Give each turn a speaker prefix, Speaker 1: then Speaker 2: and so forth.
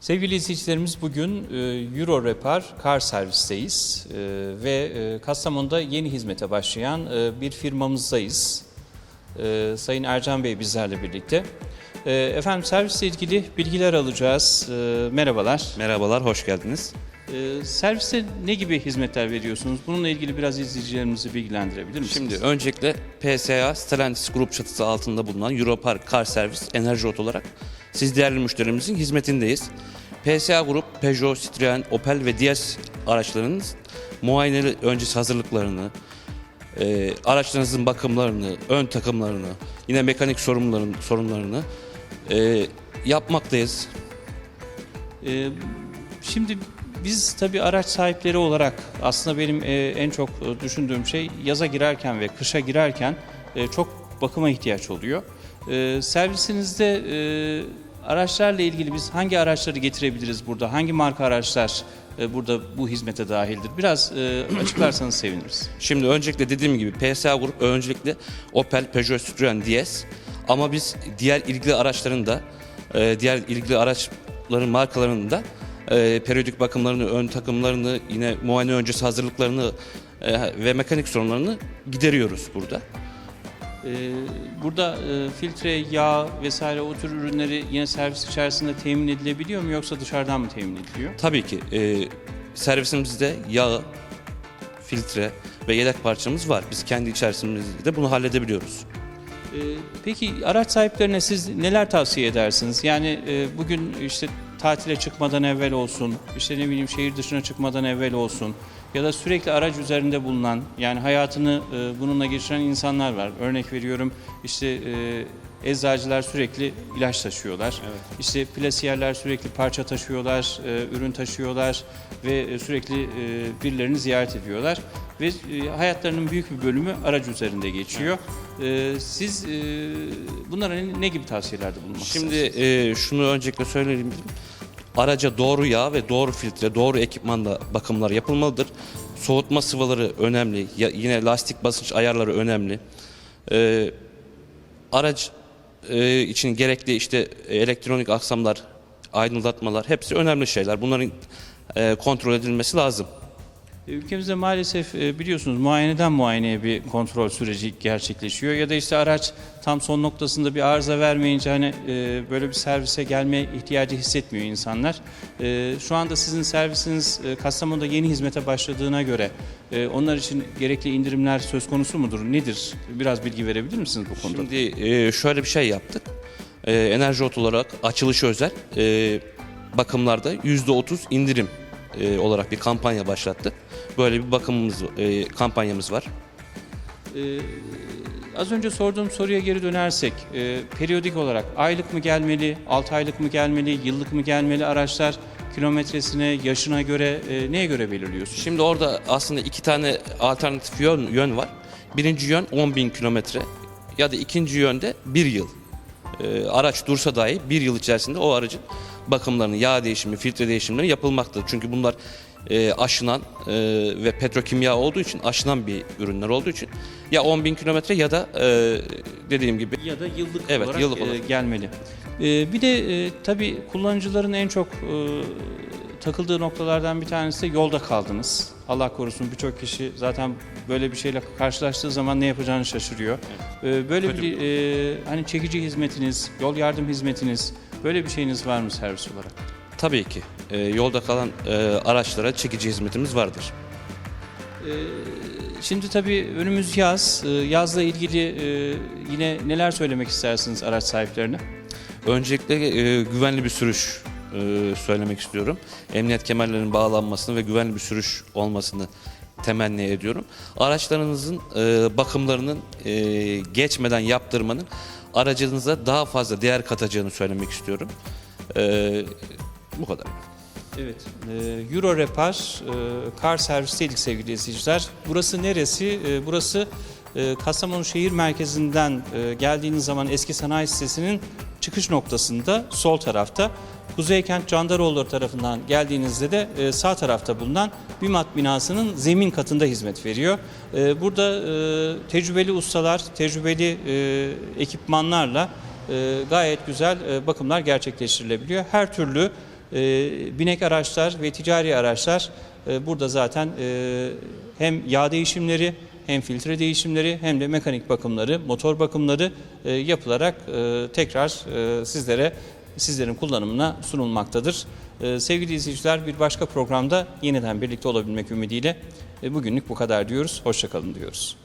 Speaker 1: Sevgili izleyicilerimiz bugün e, Euro Repar Kar Servis'teyiz E, ve e, Kastamonu'da yeni hizmete başlayan bir firmamızdayız. Sayın Ercan Bey bizlerle birlikte. Efendim servisle ilgili bilgiler alacağız. Merhabalar.
Speaker 2: Merhabalar, hoş geldiniz.
Speaker 1: Serviste ne gibi hizmetler veriyorsunuz? Bununla ilgili biraz izleyicilerimizi bilgilendirebilir misiniz?
Speaker 2: Şimdi öncelikle PSA Stellantis Grup çatısı altında bulunan Europark Car Service Enerji Ot olarak siz değerli müşterimizin hizmetindeyiz. PSA Grup, Peugeot, Citroen, Opel ve diğer araçlarının muayene öncesi hazırlıklarını, e, araçlarınızın bakımlarını, ön takımlarını, yine mekanik sorunların, sorunlarını e, yapmaktayız.
Speaker 1: Ee, Şimdi biz tabii araç sahipleri olarak aslında benim e, en çok e, düşündüğüm şey yaza girerken ve kışa girerken e, çok bakıma ihtiyaç oluyor. E, Servisinizde e, araçlarla ilgili biz hangi araçları getirebiliriz burada? Hangi marka araçlar e, burada bu hizmete dahildir? Biraz e, açıklarsanız seviniriz.
Speaker 2: Şimdi öncelikle dediğim gibi PSA Grup öncelikle Opel, Peugeot, Citroen, DS ama biz diğer ilgili araçların da e, diğer ilgili araçların markalarının da periyodik bakımlarını, ön takımlarını, yine muayene öncesi hazırlıklarını ve mekanik sorunlarını gideriyoruz burada.
Speaker 1: E, Burada e, filtre, yağ vesaire o tür ürünleri yine servis içerisinde temin edilebiliyor mu yoksa dışarıdan mı temin ediliyor?
Speaker 2: Tabii ki e, servisimizde yağ, filtre ve yedek parçamız var. Biz kendi içerisimizde de bunu halledebiliyoruz.
Speaker 1: Ee, Peki araç sahiplerine siz neler tavsiye edersiniz? Yani e, bugün işte tatile çıkmadan evvel olsun, işte ne bileyim şehir dışına çıkmadan evvel olsun ya da sürekli araç üzerinde bulunan yani hayatını e, bununla geçiren insanlar var. Örnek veriyorum işte e, eczacılar sürekli ilaç taşıyorlar. İşte plasiyerler sürekli parça taşıyorlar, e, ürün taşıyorlar ve e, sürekli e, birilerini ziyaret ediyorlar. Ve e, hayatlarının büyük bir bölümü araç üzerinde geçiyor. E, siz e, bunlara ne, ne gibi tavsiyelerde bulunmak
Speaker 2: Şimdi e, şunu öncelikle söyleyeyim. Araca doğru yağ ve doğru filtre, doğru ekipmanla bakımlar yapılmalıdır. Soğutma sıvıları önemli. Ya- yine lastik basınç ayarları önemli. E, araç e, için gerekli işte elektronik aksamlar, aydınlatmalar hepsi önemli şeyler. Bunların e, kontrol edilmesi lazım.
Speaker 1: E, Ülkemizde maalesef e, biliyorsunuz muayeneden muayeneye bir kontrol süreci gerçekleşiyor ya da işte araç tam son noktasında bir arıza vermeyince hani e, böyle bir servise gelme ihtiyacı hissetmiyor insanlar. Şu anda sizin servisiniz Kastamonu'da yeni hizmete başladığına göre onlar için gerekli indirimler söz konusu mudur? Nedir? Biraz bilgi verebilir misiniz bu konuda?
Speaker 2: Şimdi şöyle bir şey yaptık. Enerji Ot olarak açılışı özel bakımlarda %30 indirim olarak bir kampanya başlattık. Böyle bir bakımımız, e, kampanyamız var.
Speaker 1: Ee, az önce sorduğum soruya geri dönersek, e, periyodik olarak aylık mı gelmeli, 6 aylık mı gelmeli, yıllık mı gelmeli araçlar kilometresine, yaşına göre, e, neye göre belirliyorsunuz?
Speaker 2: Şimdi orada aslında iki tane alternatif yön, yön var. Birinci yön 10 bin kilometre ya da ikinci yönde bir yıl. E, araç dursa dahi bir yıl içerisinde o aracın bakımlarını, yağ değişimi, filtre değişimleri yapılmaktadır. Çünkü bunlar e, aşınan e, ve petrokimya olduğu için aşınan bir ürünler olduğu için ya 10 bin kilometre ya da e, dediğim gibi
Speaker 1: Ya da yıllık
Speaker 2: Evet,
Speaker 1: olarak,
Speaker 2: yıllık
Speaker 1: e,
Speaker 2: olarak.
Speaker 1: gelmeli. E, bir de e, tabii kullanıcıların en çok e, takıldığı noktalardan bir tanesi de yolda kaldınız. Allah korusun birçok kişi zaten böyle bir şeyle karşılaştığı zaman ne yapacağını şaşırıyor. E, böyle
Speaker 2: Kötü
Speaker 1: bir e, hani çekici hizmetiniz, yol yardım hizmetiniz böyle bir şeyiniz var mı servis olarak?
Speaker 2: tabii ki e, yolda kalan e, araçlara çekici hizmetimiz vardır.
Speaker 1: Şimdi tabii önümüz yaz. E, Yazla ilgili e, yine neler söylemek istersiniz araç sahiplerine?
Speaker 2: Öncelikle e, güvenli bir sürüş e, söylemek istiyorum. Emniyet kemerlerinin bağlanmasını ve güvenli bir sürüş olmasını temenni ediyorum. Araçlarınızın e, bakımlarının e, geçmeden yaptırmanın aracınıza daha fazla değer katacağını söylemek istiyorum. E, bu kadar.
Speaker 1: Evet, e, Euro Repar e, kar servisteydik sevgili izleyiciler. Burası neresi? E, Burası e, Kastamonu şehir merkezinden e, geldiğiniz zaman eski sanayi sitesinin çıkış noktasında sol tarafta. Kuzeykent Candaroğulları tarafından geldiğinizde de e, sağ tarafta bulunan BİMAT binasının zemin katında hizmet veriyor. E, Burada e, tecrübeli ustalar, tecrübeli ekipmanlarla gayet güzel bakımlar gerçekleştirilebiliyor. Her türlü binek araçlar ve ticari araçlar burada zaten hem yağ değişimleri hem filtre değişimleri hem de mekanik bakımları, motor bakımları e, yapılarak e, tekrar e, sizlere sizlerin kullanımına sunulmaktadır. E, sevgili izleyiciler bir başka programda yeniden birlikte olabilmek ümidiyle e, bugünlük bu kadar diyoruz. Hoşçakalın diyoruz.